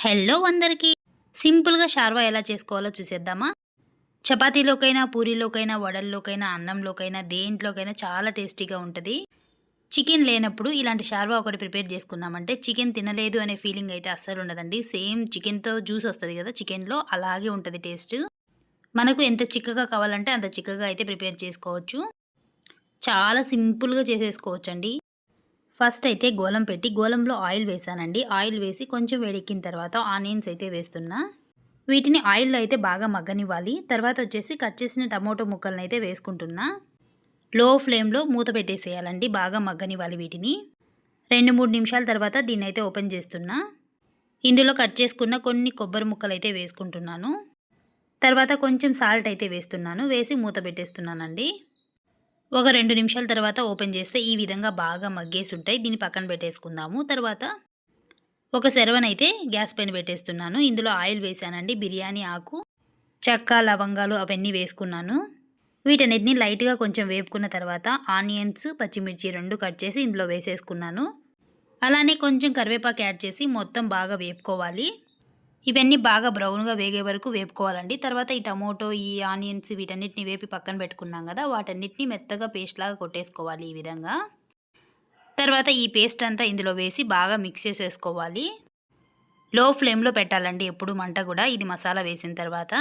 Hello అందరికీ. సింపుల్గా షార్వా ఎలా చేసుకోవాలో చూసేద్దామా? చపాతీలోకైనా పూరీలోకైనా వడల్లోకైనా అన్నంలోకైనా దేంట్లోకైనా చాలా టేస్టీగా ఉంటుంది. చికెన్ లేనప్పుడు ఇలాంటి షార్వా ఒకటి ప్రిపేర్ చేసుకున్నామంటే చికెన్ తినలేదు అనే ఫీలింగ్ అయితే అస్సలు ఉండదండి. సేమ్ చికెన్తో జ్యూస్ వస్తుంది కదా చికెన్లో అలాగే ఉంటుంది టేస్ట్. మనకు ఎంత చిక్కగా కావాలంటే అంత చిక్కగా అయితే ప్రిపేర్ చేసుకోవచ్చు. చాలా సింపుల్గా చేసేసుకోవచ్చండి. ఫస్ట్ అయితే గోలం పెట్టి గోలంలో ఆయిల్ వేసానండి. ఆయిల్ వేసి కొంచెం వేడెక్కిన తర్వాత ఆనియన్స్ అయితే వేస్తున్నా. వీటిని ఆయిల్లో అయితే బాగా మగ్గనివ్వాలి. తర్వాత వచ్చేసి కట్ చేసిన టమోటో ముక్కలను అయితే వేసుకుంటున్నా. లో ఫ్లేమ్లో మూత పెట్టేసేయాలండి. బాగా మగ్గనివ్వాలి వీటిని. రెండు మూడు నిమిషాల తర్వాత దీన్ని అయితే ఓపెన్ చేస్తున్నా. ఇందులో కట్ చేసుకున్న కొన్ని కొబ్బరి ముక్కలు అయితే వేసుకుంటున్నాను. తర్వాత కొంచెం సాల్ట్ అయితే వేస్తున్నాను. వేసి మూత పెట్టేస్తున్నానండి. ఒక రెండు నిమిషాల తర్వాత ఓపెన్ చేస్తే ఈ విధంగా బాగా మగ్గేసి ఉంటాయి. దీన్ని పక్కన పెట్టేసుకుందాము. తర్వాత ఒక సెరవనైతే గ్యాస్ పైన పెట్టేస్తున్నాను. ఇందులో ఆయిల్ వేసానండి. బిర్యానీ ఆకు చెక్క లవంగాలు అవన్నీ వేసుకున్నాను. వీటన్నిటిని లైట్గా కొంచెం వేపుకున్న తర్వాత ఆనియన్స్ పచ్చిమిర్చి రెండు కట్ చేసి ఇందులో వేసేసుకున్నాను. అలానే కొంచెం కరివేపాకు యాడ్ చేసి మొత్తం బాగా వేపుకోవాలి. ఇవన్నీ బాగా బ్రౌన్గా వేగే వరకు వేపుకోవాలండి. తర్వాత ఈ టమోటో ఈ ఆనియన్స్ వీటన్నిటిని వేపి పక్కన పెట్టుకున్నాం కదా వాటన్నిటిని మెత్తగా పేస్ట్ లాగా కొట్టేసుకోవాలి ఈ విధంగా. తర్వాత ఈ పేస్ట్ అంతా ఇందులో వేసి బాగా మిక్స్ చేసేసుకోవాలి. లో ఫ్లేమ్లో పెట్టాలండి ఎప్పుడు మంట కూడా ఇది మసాలా వేసిన తర్వాత.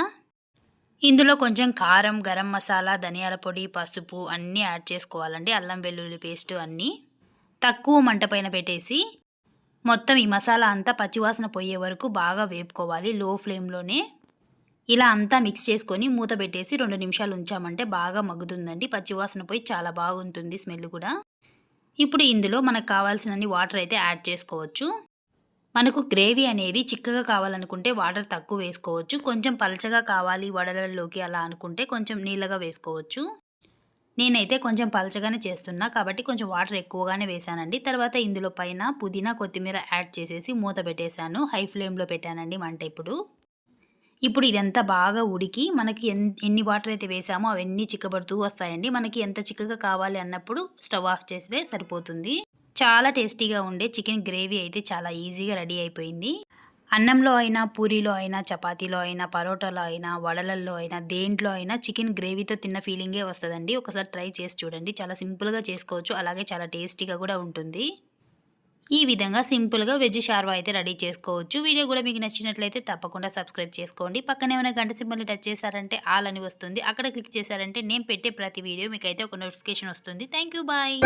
ఇందులో కొంచెం కారం గరం మసాలా ధనియాల పొడి పసుపు అన్నీ యాడ్ చేసుకోవాలండి అల్లం వెల్లుల్లి పేస్ట్ అన్నీ. తక్కువ మంట పైన పెట్టేసి మొత్తం ఈ మసాలా అంతా పచ్చివాసన పోయే వరకు బాగా వేపుకోవాలి లో ఫ్లేమ్లోనే ఇలా అంతా మిక్స్ చేసుకొని మూత పెట్టేసి రెండు నిమిషాలు ఉంచామంటే బాగా మగ్గుతుందండి. పచ్చివాసన పోయి చాలా బాగుంటుంది స్మెల్ కూడా. ఇప్పుడు ఇందులో మనకు కావాల్సినన్ని వాటర్ అయితే యాడ్ చేసుకోవచ్చు. మనకు గ్రేవీ అనేది చిక్కగా కావాలనుకుంటే వాటర్ తక్కువ వేసుకోవచ్చు. కొంచెం పలచగా కావాలి వడలలోకి అలా అనుకుంటే కొంచెం నీళ్ళగా వేసుకోవచ్చు. నేనైతే కొంచెం పలచగానే చేస్తున్నా. కాబట్టి కొంచెం వాటర్ ఎక్కువగానే వేసానండి తర్వాత ఇందులో పైన పుదీనా కొత్తిమీర యాడ్ చేసేసి మూత పెట్టేశాను. హై ఫ్లేమ్లో పెట్టానండి మంట ఇప్పుడు. ఇప్పుడు ఇదంతా బాగా ఉడికి మనకి ఎన్ని వాటర్ అయితే వేసామో అవన్నీ చిక్కబడుతూ వస్తాయండి. మనకి ఎంత చిక్కగా కావాలి అన్నప్పుడు స్టవ్ ఆఫ్ చేస్తే సరిపోతుంది. చాలా టేస్టీగా ఉండే చికెన్ గ్రేవీ అయితే చాలా ఈజీగా రెడీ అయిపోయింది. అన్నంలో అయినా పూరీలో అయినా చపాతీలో అయినా పరోటాలో అయినా వడలల్లో అయినా దేంట్లో అయినా చికెన్ గ్రేవీతో తిన్న ఫీలింగే వస్తుందండి. ఒకసారి ట్రై చేసి చూడండి. చాలా సింపుల్గా చేసుకోవచ్చు. అలాగే చాలా టేస్టీగా కూడా ఉంటుంది. ఈ విధంగా సింపుల్గా వెజ్ షార్వా అయితే రెడీ చేసుకోవచ్చు. వీడియో కూడా మీకు నచ్చినట్లయితే తప్పకుండా సబ్స్క్రైబ్ చేసుకోండి. పక్కనే ఏమైనా గంట సింబల్ని టచ్ చేశారంటే ఆల్ అని వస్తుంది. అక్కడ క్లిక్ చేశారంటే నేను పెట్టే ప్రతి వీడియో మీకు అయితే ఒక నోటిఫికేషన్ వస్తుంది. Thank you bye.